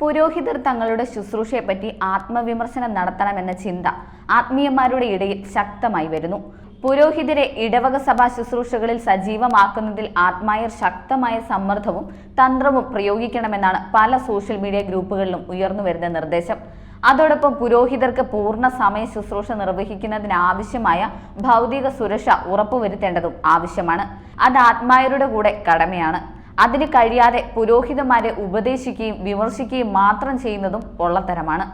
പുരോഹിതർ തങ്ങളുടെ ശുശ്രൂഷയെപ്പറ്റി ആത്മവിമർശനം നടത്തണമെന്ന ചിന്ത ആത്മീയന്മാരുടെ ഇടയിൽ ശക്തമായി വരുന്നു. പുരോഹിതരെ ഇടവക സഭാ ശുശ്രൂഷകളിൽ സജീവമാക്കുന്നതിൽ ആത്മായർ ശക്തമായ സമ്മർദ്ദവും തന്ത്രവും പ്രയോഗിക്കണമെന്നാണ് പല സോഷ്യൽ മീഡിയ ഗ്രൂപ്പുകളിലും ഉയർന്നുവരുന്ന നിർദ്ദേശം. അതോടൊപ്പം പുരോഹിതർക്ക് പൂർണ സമയ ശുശ്രൂഷ നിർവഹിക്കുന്നതിനാവശ്യമായ ഭൗതിക സുരക്ഷ ഉറപ്പുവരുത്തേണ്ടതും ആവശ്യമാണ്. അത് ആത്മായരുടെ കൂടെ കടമയാണ്. അതിന് കഴിയാതെ പുരോഹിതന്മാരെ ഉപദേശിക്കുകയും വിമർശിക്കുകയും മാത്രം ചെയ്യുന്നതും പൊള്ളത്തരമാണ്.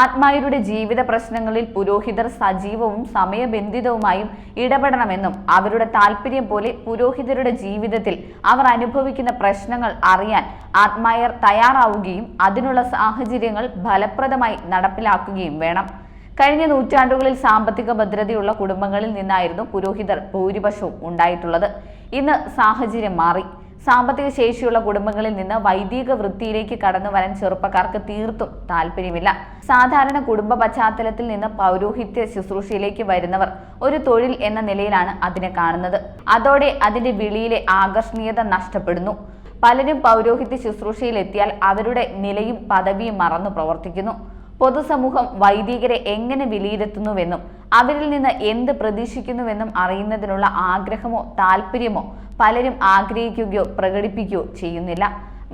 ആത്മായരുടെ ജീവിത പ്രശ്നങ്ങളിൽ പുരോഹിതർ സജീവവും സമയബന്ധിതവുമായും ഇടപെടണമെന്നും അവരുടെ താല്പര്യം പോലെ പുരോഹിതരുടെ ജീവിതത്തിൽ അവർ അനുഭവിക്കുന്ന പ്രശ്നങ്ങൾ അറിയാൻ ആത്മായർ തയ്യാറാവുകയും അതിനുള്ള സാഹചര്യങ്ങൾ ഫലപ്രദമായി നടപ്പിലാക്കുകയും വേണം. കഴിഞ്ഞ നൂറ്റാണ്ടുകളിൽ സാമ്പത്തിക ഭദ്രതയുള്ള കുടുംബങ്ങളിൽ നിന്നായിരുന്നു പുരോഹിതർ ഭൂരിപക്ഷവും ഉണ്ടായിട്ടുള്ളത്. ഇന്ന് സാഹചര്യം മാറി. സാമ്പത്തിക ശേഷിയുള്ള കുടുംബങ്ങളിൽ നിന്ന് വൈദിക വൃത്തിയിലേക്ക് കടന്നു വരാൻ ചെറുപ്പക്കാർക്ക് തീർത്തും താല്പര്യമില്ല. സാധാരണ കുടുംബ പശ്ചാത്തലത്തിൽ നിന്ന് പൗരോഹിത്യ ശുശ്രൂഷയിലേക്ക് വരുന്നവർ ഒരു തൊഴിൽ എന്ന നിലയിലാണ് അതിനെ കാണുന്നത്. അതോടെ അതിന്റെ വിളിയിലെ ആകർഷണീയത നഷ്ടപ്പെടുന്നു. പലരും പൗരോഹിത്യ ശുശ്രൂഷയിൽ എത്തിയാൽ അവരുടെ നിലയും പദവിയും മറന്നു പ്രവർത്തിക്കുന്നു. പൊതുസമൂഹം വൈദികരെ എങ്ങനെ വിലയിരുത്തുന്നുവെന്നും അവരിൽ നിന്ന് എന്ത് പ്രതീക്ഷിക്കുന്നുവെന്നും അറിയുന്നതിനുള്ള ആഗ്രഹമോ താല്പര്യമോ പലരും ആഗ്രഹിക്കുകയോ പ്രകടിപ്പിക്കുകയോ ചെയ്യുന്നില്ല.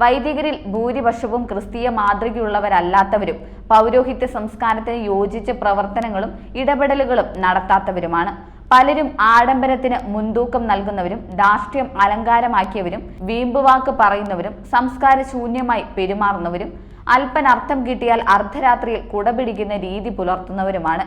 വൈദികരിൽ ഭൂരിപക്ഷവും ക്രിസ്തീയ മാതൃകയുള്ളവരല്ലാത്തവരും പൗരോഹിത്യ സംസ്കാരത്തിന് യോജിച്ച പ്രവർത്തനങ്ങളും ഇടപെടലുകളും നടത്താത്തവരുമാണ്. പലരും ആഡംബരത്തിന് മുൻതൂക്കം നൽകുന്നവരും ധാർഷ്ട്യം അലങ്കാരമാക്കിയവരും വീമ്പുവാക്ക് പറയുന്നവരും സംസ്കാര ശൂന്യമായി പെരുമാറുന്നവരും അല്പനർത്ഥം കിട്ടിയാൽ അർദ്ധരാത്രിയിൽ കുടപിടിക്കുന്ന രീതി പുലർത്തുന്നവരുമാണ്.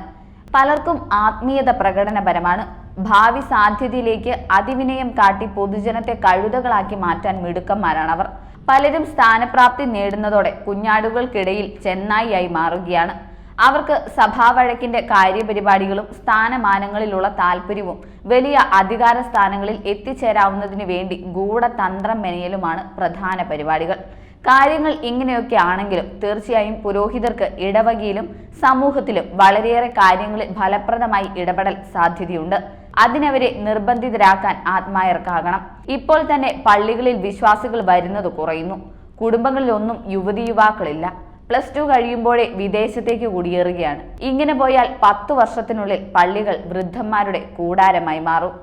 പലർക്കും ആത്മീയത പ്രകടനപരമാണ്. ഭാവി സാധ്യതയിലേക്ക് അതിവിനയം കാട്ടി പൊതുജനത്തെ കഴുതകളാക്കി മാറ്റാൻ മിടുക്കന്മാരാണ് അവർ പലരും സ്ഥാനപ്രാപ്തി നേടുന്നതോടെ കുഞ്ഞാടുകൾക്കിടയിൽ ചെന്നായിയായി മാറുകയാണ്. അവർക്ക് സഭാവഴക്കിന്റെ കാര്യപരിപാടികളും സ്ഥാനമാനങ്ങളിലുള്ള താല്പര്യവും വലിയ അധികാര സ്ഥാനങ്ങളിൽ എത്തിച്ചേരാവുന്നതിനു വേണ്ടി ഗൂഢതന്ത്രം മെനയലുമാണ് പ്രധാന പരിപാടികൾ. കാര്യങ്ങൾ ഇങ്ങനെയൊക്കെ ആണെങ്കിലും തീർച്ചയായും പുരോഹിതർക്ക് ഇടവകയിലും സമൂഹത്തിലും വളരെയേറെ കാര്യങ്ങളിൽ ഫലപ്രദമായി ഇടപെടൽ സാധ്യതയുണ്ട്. അതിനവരെ നിർബന്ധിതരാക്കാൻ ആത്മായർക്കാകണം ഇപ്പോൾ തന്നെ പള്ളികളിൽ വിശ്വാസികൾ വരുന്നത് കുറയുന്നു. കുടുംബങ്ങളിലൊന്നും യുവതി യുവാക്കളില്ല. പ്ലസ് ടു കഴിയുമ്പോഴേ വിദേശത്തേക്ക് കുടിയേറുകയാണ്. ഇങ്ങനെ പോയാൽ പത്തു വർഷത്തിനുള്ളിൽ പള്ളികൾ വൃദ്ധന്മാരുടെ കൂടാരമായി മാറും.